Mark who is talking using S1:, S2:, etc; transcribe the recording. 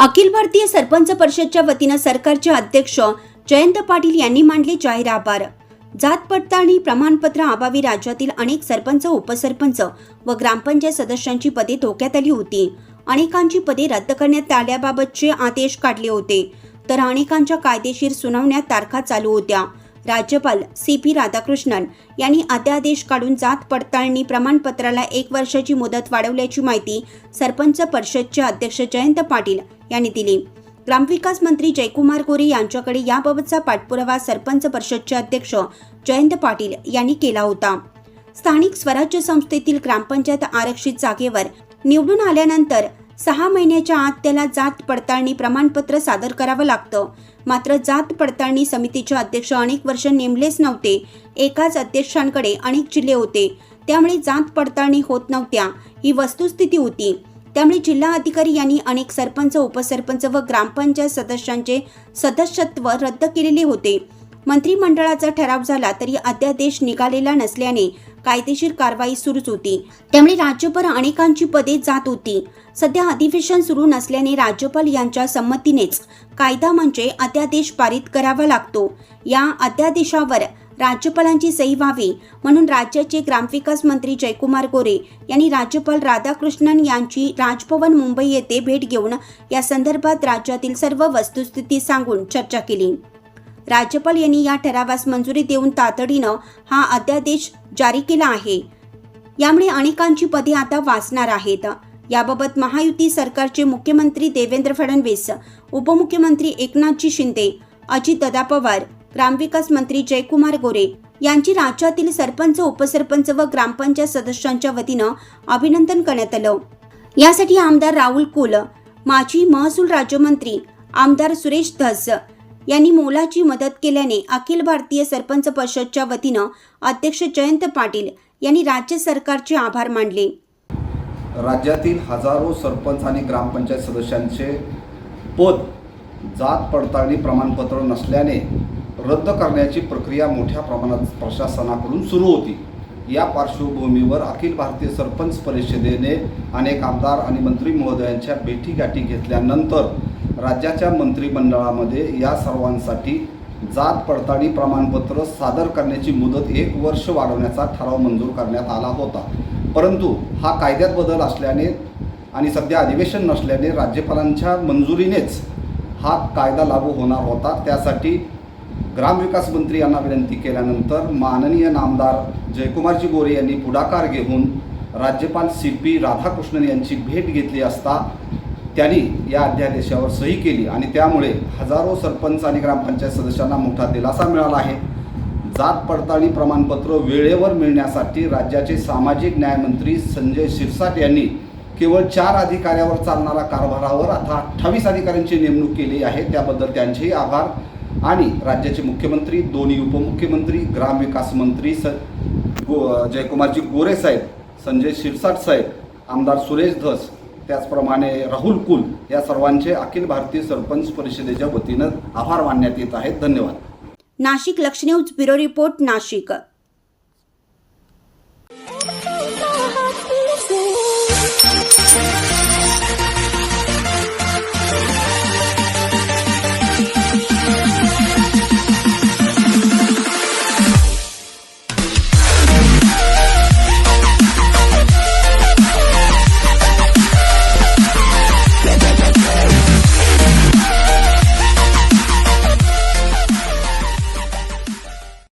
S1: अखिल भारतीय सरपंच परिषदच्या वतीनं सरकारचे अध्यक्ष जयंत पाटील यांनी मांडले जाहीर आभार. जात पडताळणी प्रमाणपत्र अभावी राज्यातील अनेक सरपंच उपसरपंच व ग्रामपंचायत सदस्यांची पदे धोक्यात आली होती. अनेकांची पदे रद्द करण्यात आल्याबाबतचे आदेश काढले होते. तर अनेकांच्या कायदेशीर सुनावण्या तारखा चालू होत्या. राज्यपाल सी पी राधाकृष्णन यांनी अध्यादेश काढून जात पडताळणी प्रमाणपत्राला एक वर्षाची मुदत वाढवल्याची माहिती सरपंच परिषदचे अध्यक्ष जयंत पाटील यांनी दिली. ग्रामविकास मंत्री जयकुमार गोरे यांच्याकडे याबाबतचा पाठपुरावा सरपंच परिषदचे अध्यक्ष जयंत पाटील यांनी केला होता. स्थानिक स्वराज्य संस्थेतील ग्रामपंचायत आरक्षित जागेवर निवडून आल्यानंतर सहा महिन्याच्या आत त्याला जात पडताळणी प्रमाणपत्र सादर करावं लागतं. मात्र जात पडताळणी समितीचे अध्यक्ष अनेक वर्ष नेमलेच नव्हते. एकाच अध्यक्षांकडे अनेक जिल्हे होते. त्यामुळे जात पडताळणी होत नव्हत्या. ही वस्तुस्थिती होती. त्यामुळे जिल्हा अधिकारी यांनी अनेक सरपंच उपसरपंच व ग्रामपंचायत सदस्यांचे सदस्यत्व रद्द केलेले होते. मंत्रिमंडळाचा ठराव झाला तरी अध्यादेश निघालेला नसल्याने कायदेशीर कारवाई सुरूच होती. त्यामुळे राज्यभर अनेकांची पदे जात होती. सध्या अधिवेशन सुरू नसल्याने राज्यपाल यांच्या संमतीनेच कायदा म्हणजे अध्यादेश पारित करावा लागतो. या अध्यादेशावर राज्यपालांची सही व्हावी म्हणून राज्याचे ग्रामविकास मंत्री जयकुमार गोरे यांनी राज्यपाल राधाकृष्णन यांची राजभवन मुंबई येथे भेट घेऊन या संदर्भात राज्यातील सर्व वस्तुस्थिती सांगून चर्चा केली. राज्यपाल यांनी या ठरावास मंजुरी देऊन तातडीनं हा अध्यादेश जारी केला आहे. यामुळे अनेकांची पदे आता वाचणार आहेत. याबाबत महायुती सरकारचे मुख्यमंत्री देवेंद्र फडणवीस उपमुख्यमंत्री एकनाथजी शिंदे अजितदादा पवार ग्रामविकास मंत्री जयकुमार गोरे यांची राज्यातील सरपंच उपसरपंच व ग्रामपंचायत सदस्यांच्या वतीनं अभिनंदन करण्यात आलं. यासाठी आमदार राहुल कुल माजी महसूल राज्यमंत्री आमदार सुरेश धस यांनी मोलाची मदत केल्याने अखिल भारतीय सरपंच परिषदच्या वतीनं अध्यक्ष जयंत पाटील यांनी राज्य सरकारचे आभार मानले.
S2: राज्यातील हजारो सरपंच आणि ग्रामपंचायत सदस्यांचे पद जात पडताळणी प्रमाणपत्र नसल्याने रद्द करण्याची प्रक्रिया मोठ्या प्रमाणात प्रशासनाकडून सुरू होती. या पार्श्वभूमीवर अखिल भारतीय सरपंच परिषदेने अनेक आमदार आणि मंत्री महोदयांच्या भेटीगाठी घेतल्यानंतर राज्याच्या मंत्रिमंडळामध्ये या सर्वांसाठी जात पडताळणी प्रमाणपत्र सादर करण्याची मुदत एक वर्ष वाढवण्याचा ठराव मंजूर करण्यात आला होता. परंतु हा कायद्यात बदल असल्याने आणि सध्या अधिवेशन नसल्याने राज्यपालांच्या मंजुरीनेच हा कायदा लागू होणार होता. त्यासाठी ग्रामविकास मंत्री यांना विनंती केल्यानंतर माननीय नामदार जयकुमारजी गोरे यांनी पुढाकार घेऊन राज्यपाल सी पी राधाकृष्णन यांची भेट घेतली असता त्यांनी या अध्यादेशावर सही केली आणि त्यामुळे हजारो सरपंच आणि ग्रामपंचायत सदस्यांना मोठा दिलासा मिळाला आहे. जात पडताळणी प्रमाणपत्र वेळेवर मिळण्यासाठी राज्याचे सामाजिक न्यायमंत्री संजय शिरसाट यांनी केवळ चार अधिकाऱ्यावर चालणारा कारभारावर आता अठ्ठावीस अधिकाऱ्यांची नेमणूक केली आहे. त्याबद्दल त्यांचेही आभार. आणि राज्याचे मुख्यमंत्री दोन्ही उपमुख्यमंत्री ग्रामविकास मंत्री स गो जयकुमारजी गोरे साहेब संजय शिरसाट साहेब आमदार सुरेश धस त्याचप्रमाणे राहुल कुल या सर्वांचे अखिल भारतीय सरपंच परिषदेच्या वतीनं आभार मानण्यात येत आहेत. धन्यवाद.
S1: नाशिक लक्ष न्यूज ब्युरो रिपोर्ट नाशिक.